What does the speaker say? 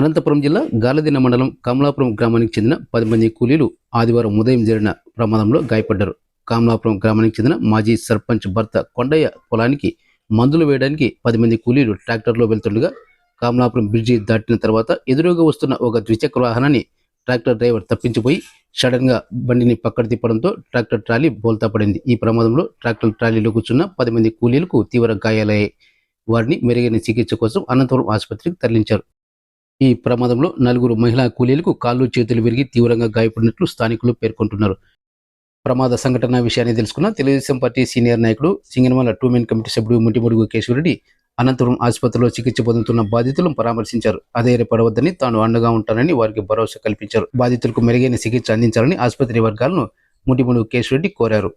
అనంతపురం జిల్లా గాలదిన మండలం కమలాపురం గ్రామానికి చెందిన పది మంది కూలీలు ఆదివారం ఉదయం జరిగిన ప్రమాదంలో గాయపడ్డారు. కమలాపురం గ్రామానికి చెందిన మాజీ సర్పంచ్ భర్త కొండయ్య పొలానికి మందులు వేయడానికి పది మంది కూలీలు ట్రాక్టర్లో వెళ్తుండగా కమలాపురం బ్రిడ్జి దాటిన తర్వాత ఎదురుగా వస్తున్న ఒక ద్విచక్ర వాహనాన్ని ట్రాక్టర్ డ్రైవర్ తప్పించిపోయి సడన్గా బండిని పక్కన తిప్పడంతో ట్రాక్టర్ ట్రాలీ బోల్తా పడింది. ఈ ప్రమాదంలో ట్రాక్టర్ ట్రాలీలో కూర్చున్న పది మంది కూలీలకు తీవ్ర గాయాలయ్యాయి. వారిని మెరుగైన చికిత్స కోసం అనంతపురం ఆసుపత్రికి తరలించారు. ఈ ప్రమాదంలో నలుగురు మహిళా కూలీలకు కాళ్ళు చేతులు విరిగి తీవ్రంగా గాయపడినట్లు స్థానికులు పేర్కొంటున్నారు. ప్రమాద సంఘటన విషయాన్ని తెలుసుకున్న తెలుగుదేశం పార్టీ సీనియర్ నాయకుడు సింగనమల టూ మెన్ కమిటీ సభ్యుడు ముట్టిమడుగు కేశవరెడ్డి అనంతరం ఆసుపత్రిలో చికిత్స పొందుతున్న బాధితులను పరామర్శించారు. అధైర్యపడవద్దని తాను అండగా ఉంటానని వారికి భరోసా కల్పించారు. బాధితులకు మెరుగైన చికిత్స అందించాలని ఆసుపత్రి వర్గాలను ముట్టిమడుగు కేశవరెడ్డి కోరారు.